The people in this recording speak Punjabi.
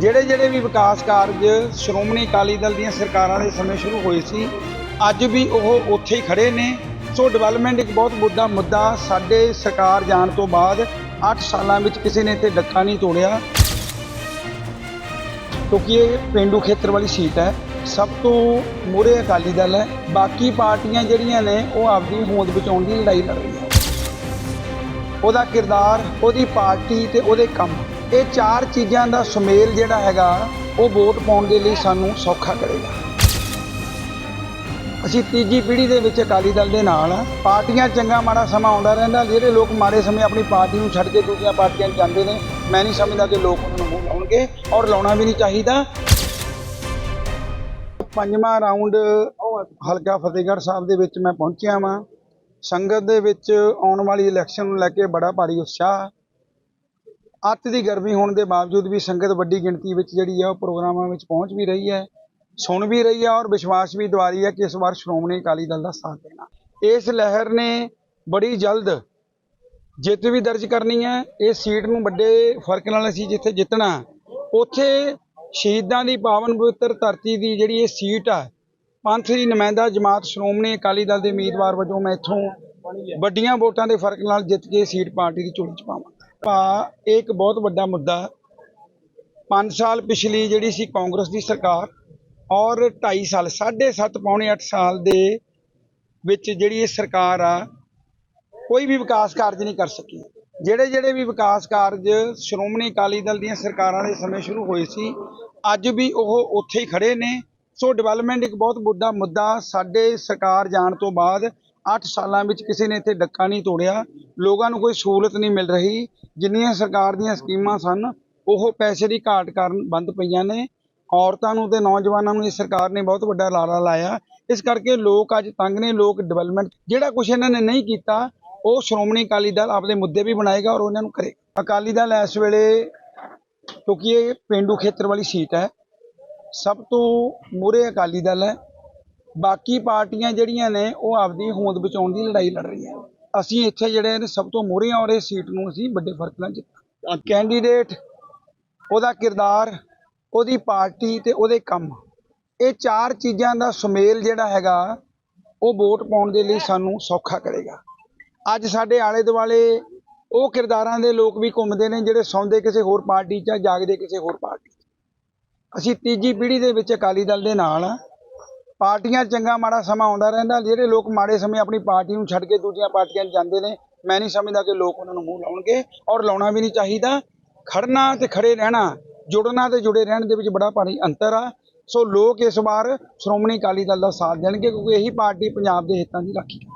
ਜਿਹੜੇ ਜਿਹੜੇ ਵੀ ਵਿਕਾਸ ਕਾਰਜ ਸ਼੍ਰੋਮਣੀ ਅਕਾਲੀ ਦਲ ਦੀਆਂ ਸਰਕਾਰਾਂ ਦੇ ਸਮੇਂ ਸ਼ੁਰੂ ਹੋਏ ਸੀ, ਅੱਜ ਵੀ ਉਹ ਉੱਥੇ ਹੀ ਖੜੇ ਨੇ। ਸੋ ਡਿਵੈਲਪਮੈਂਟ ਇੱਕ ਬਹੁਤ ਮੁੱਦਾ ਮੁੱਦਾ ਸਾਡੇ ਸਰਕਾਰ ਜਾਣ ਤੋਂ ਬਾਅਦ 8 ਸਾਲਾਂ ਵਿੱਚ ਕਿਸੇ ਨੇ ਇੱਥੇ ਡੱਕਾ ਨਹੀਂ ਤੋੜਿਆ। ਕਿਉਂਕਿ ਇਹ ਪਿੰਡੂ ਖੇਤਰ ਵਾਲੀ ਸੀਟ ਹੈ, ਸਭ ਤੋਂ ਮੂਹਰੇ ਅਕਾਲੀ ਦਲ ਹੈ। ਬਾਕੀ ਪਾਰਟੀਆਂ ਜਿਹੜੀਆਂ ਨੇ, ਉਹ ਆਪਦੀ ਹੋਂਦ ਬਚਾਉਣ ਦੀ ਲੜਾਈ ਲੜ ਰਹੀਆਂ ਉਹਦਾ ਕਿਰਦਾਰ, ਉਹਦੀ ਪਾਰਟੀ ਤੇ ਉਹਦੇ ਕੰਮ ਇਹ ਚਾਰ ਚੀਜ਼ਾਂ ਦਾ ਸੁਮੇਲ ਜਿਹੜਾ ਹੈਗਾ, ਉਹ ਵੋਟ ਪਾਉਣ ਦੇ ਲਈ ਸਾਨੂੰ ਸੌਖਾ ਕਰੇਗਾ। ਅਸੀਂ ਤੀਜੀ ਪੀੜ੍ਹੀ ਦੇ ਵਿੱਚ ਅਕਾਲੀ ਦਲ ਦੇ ਨਾਲ ਪਾਰਟੀਆਂ ਚੰਗਾ ਮਾੜਾ ਸਮਾਂ ਆਉਂਦਾ ਰਹਿੰਦਾ, ਜਿਹੜੇ ਲੋਕ ਮਾੜੇ ਸਮੇਂ ਆਪਣੀ ਪਾਰਟੀ ਨੂੰ ਛੱਡ ਕੇ ਦੂਜੀਆਂ ਪਾਰਟੀਆਂ 'ਚ ਜਾਂਦੇ ਨੇ, ਮੈਂ ਨਹੀਂ ਸਮਝਦਾ ਕਿ ਲੋਕ ਉਹਨਾਂ ਨੂੰ ਮੂੰਹ ਲਾਉਣਗੇ ਔਰ ਲਾਉਣਾ ਵੀ ਨਹੀਂ ਚਾਹੀਦਾ। ਪੰਜਵਾਂ ਰਾਉਂਡ ਹਲਕਾ ਫਤਿਹਗੜ੍ਹ ਸਾਹਿਬ ਦੇ ਵਿੱਚ ਮੈਂ ਪਹੁੰਚਿਆ ਵਾਂ। ਸੰਗਤ ਦੇ ਵਿੱਚ ਆਉਣ ਵਾਲੀ ਇਲੈਕਸ਼ਨ ਨੂੰ ਲੈ ਕੇ ਬੜਾ ਭਾਰੀ ਉਤਸ਼ਾਹ। ਅੱਤ ਦੀ ਗਰਮੀ ਹੋਣ ਦੇ ਬਾਵਜੂਦ ਵੀ ਸੰਗਤ ਵੱਡੀ ਗਿਣਤੀ ਵਿੱਚ ਜਿਹੜੀ ਆ ਉਹ ਪ੍ਰੋਗਰਾਮਾਂ ਵਿੱਚ ਪਹੁੰਚ ਵੀ ਰਹੀ ਹੈ, ਸੁਣ ਵੀ ਰਹੀ ਹੈ ਔਰ ਵਿਸ਼ਵਾਸ ਵੀ ਦਿਵਾ ਰਹੀ ਹੈ ਕਿ ਇਸ ਵਾਰ ਸ਼੍ਰੋਮਣੀ ਅਕਾਲੀ ਦਲ ਦਾ ਸਾਥ ਦੇਣਾ। ਇਸ ਲਹਿਰ ਨੇ ਬੜੀ ਜਲਦ ਜਿੱਤ ਵੀ ਦਰਜ ਕਰਨੀ ਹੈ ਇਸ ਸੀਟ ਨੂੰ ਵੱਡੇ ਫ਼ਰਕ ਨਾਲ ਅਸੀਂ ਜਿੱਥੇ ਜਿੱਤਣਾ, ਉੱਥੇ ਸ਼ਹੀਦਾਂ ਦੀ ਪਾਵਨ ਪਵਿੱਤਰ ਧਰਤੀ ਦੀ ਜਿਹੜੀ ਇਹ ਸੀਟ ਆ, ਪੰਥ ਦੀ ਨੁਮਾਇੰਦਾ ਜਮਾਤ ਸ਼੍ਰੋਮਣੀ ਅਕਾਲੀ ਦਲ ਦੇ ਉਮੀਦਵਾਰ ਵਜੋਂ ਮੈਂ ਇੱਥੋਂ ਵੱਡੀਆਂ ਵੋਟਾਂ ਦੇ ਫ਼ਰਕ ਨਾਲ ਜਿੱਤ ਕੇ ਸੀਟ ਪਾਰਟੀ ਦੀ ਚੋਣ ਚ ਪਾਵਾਂ। ਭਾ ਇਹ ਇੱਕ ਬਹੁਤ ਵੱਡਾ ਮੁੱਦਾ 5 ਸਾਲ ਪਿਛਲੀ ਜਿਹੜੀ ਸੀ ਕਾਂਗਰਸ ਦੀ ਸਰਕਾਰ ਔਰ 2.5 ਸਾਲ 7.5 ਪੌਣੇ 8 ਸਾਲ ਦੇ ਵਿੱਚ ਜਿਹੜੀ ਇਹ ਸਰਕਾਰ ਆ, ਕੋਈ ਵੀ ਵਿਕਾਸ ਕਾਰਜ ਨਹੀਂ ਕਰ ਸਕੀ। ਜਿਹੜੇ ਜਿਹੜੇ ਵੀ ਵਿਕਾਸ ਕਾਰਜ ਸ਼੍ਰੋਮਣੀ ਅਕਾਲੀ ਦਲ ਦੀਆਂ ਸਰਕਾਰਾਂ ਦੇ ਸਮੇਂ ਸ਼ੁਰੂ ਹੋਏ ਸੀ, ਅੱਜ ਵੀ ਉਹ ਉੱਥੇ ਹੀ ਖੜੇ ਨੇ। ਸੋ ਡਿਵੈਲਪਮੈਂਟ ਇੱਕ ਬਹੁਤ ਵੱਡਾ ਮੁੱਦਾ, ਸਾਡੇ ਸਰਕਾਰ ਜਾਣ ਤੋਂ ਬਾਅਦ 8 ਸਾਲਾਂ ਵਿੱਚ ਕਿਸੇ ਨੇ ਇੱਥੇ ਡੱਕਾ ਨਹੀਂ ਤੋੜਿਆ। ਲੋਕਾਂ ਨੂੰ ਕੋਈ ਸਹੂਲਤ ਨਹੀਂ ਮਿਲ ਰਹੀ। ਜਿੰਨੀਆਂ ਸਰਕਾਰ ਦੀਆਂ ਸਕੀਮਾਂ ਸਨ, ਉਹ ਪੈਸੇ ਦੀ ਘਾਟ ਕਾਰਨ ਬੰਦ ਪਈਆਂ ਨੇ। ਔਰਤਾਂ ਨੂੰ ਤੇ ਨੌਜਵਾਨਾਂ ਨੂੰ ਇਸ ਸਰਕਾਰ ਨੇ ਬਹੁਤ ਵੱਡਾ ਲਾਰਾ ਲਾਇਆ। ਇਸ ਕਰਕੇ ਲੋਕ ਅੱਜ ਤੰਗ ਨੇ, ਲੋਕ ਡਿਵੈਲਪਮੈਂਟ ਜਿਹੜਾ ਕੁਝ ਇਹਨਾਂ ਨੇ ਨਹੀਂ ਕੀਤਾ, ਉਹ ਸ਼੍ਰੋਮਣੀ ਅਕਾਲੀ ਦਲ ਆਪਦੇ ਮੁੱਦੇ ਵੀ ਬਣਾਏਗਾ ਔਰ ਉਹਨਾਂ ਨੂੰ ਕਰੇਗਾ। ਅਕਾਲੀ ਦਲ ਇਸ ਵੇਲੇ ਕਿਉਂਕਿ ਇਹ ਪਿੰਡੂ ਖੇਤਰ ਵਾਲੀ ਸੀਟ ਹੈ। ਸਭ ਤੋਂ ਮੂਹਰੇ ਅਕਾਲੀ ਦਲ ਹੈ। ਬਾਕੀ ਪਾਰਟੀਆਂ ਜਿਹੜੀਆਂ ਨੇ ਉਹ ਆਪਦੀ ਹੋਂਦ ਬਚਾਉਣ ਦੀ ਲੜਾਈ ਲੜ ਰਹੀਆਂ ਅਸੀਂ ਇੱਥੇ ਜਿਹੜੇ ਨੇ ਸਭ ਤੋਂ ਮੂਹਰੇ ਹਾਂ ਔਰ ਇਹ ਸੀਟ ਨੂੰ ਅਸੀਂ ਵੱਡੇ ਫ਼ਰਕ ਨਾਲ ਜਿੱਤਾਂ ਕੈਂਡੀਡੇਟ ਉਹਦਾ ਕਿਰਦਾਰ ਉਹਦੀ ਪਾਰਟੀ ਤੇ ਉਹਦੇ ਕੰਮ ਇਹ ਚਾਰ ਚੀਜ਼ਾਂ ਦਾ ਸੁਮੇਲ ਜਿਹੜਾ ਹੈਗਾ ਉਹ ਵੋਟ ਪਾਉਣ ਦੇ ਲਈ ਸਾਨੂੰ ਸੌਖਾ ਕਰੇਗਾ। ਅੱਜ ਸਾਡੇ ਆਲੇ ਦੁਆਲੇ ਉਹ ਕਿਰਦਾਰਾਂ ਦੇ ਲੋਕ ਵੀ ਘੁੰਮਦੇ ਨੇ ਜਿਹੜੇ ਸੌਂਦੇ ਕਿਸੇ ਹੋਰ ਪਾਰਟੀ 'ਚ ਜਾਗਦੇ ਕਿਸੇ ਹੋਰ ਪਾਰਟੀ 'ਚ। ਅਸੀਂ ਤੀਜੀ ਪੀੜ੍ਹੀ ਦੇ ਵਿੱਚ ਅਕਾਲੀ ਦਲ ਦੇ ਨਾਲ ਆ। ਪਾਰਟੀਆਂ ਚੰਗਾ ਮਾੜਾ ਸਮਾਂ ਆਉਂਦਾ ਰਹਿੰਦਾ, ਜਿਹੜੇ ਲੋਕ ਮਾੜੇ ਸਮੇਂ ਆਪਣੀ ਪਾਰਟੀ ਨੂੰ ਛੱਡ ਕੇ ਦੂਜੀਆਂ ਪਾਰਟੀਆਂ 'ਚ ਜਾਂਦੇ ਨੇ, ਮੈਂ ਨਹੀਂ ਸਮਝਦਾ ਕਿ ਲੋਕ ਉਹਨਾਂ ਨੂੰ ਮੂੰਹ ਲਾਉਣਗੇ ਔਰ ਲਾਉਣਾ ਵੀ ਨਹੀਂ ਚਾਹੀਦਾ। ਖੜਨਾ ਤੇ ਖੜੇ ਰਹਿਣਾ, ਜੁੜਨਾ ਤੇ ਜੁੜੇ ਰਹਿਣ ਦੇ ਵਿੱਚ ਬੜਾ ਭਾਰੀ ਅੰਤਰ ਆ। ਸੋ ਲੋਕ ਇਸ ਵਾਰ ਸ਼੍ਰੋਮਣੀ ਅਕਾਲੀ ਦਲ ਦਾ ਸਾਥ ਦੇਣਗੇ, ਕਿਉਂਕਿ ਇਹੀ ਪਾਰਟੀ ਪੰਜਾਬ ਦੇ ਹਿੱਤਾਂ ਦੀ ਰਾਖੀ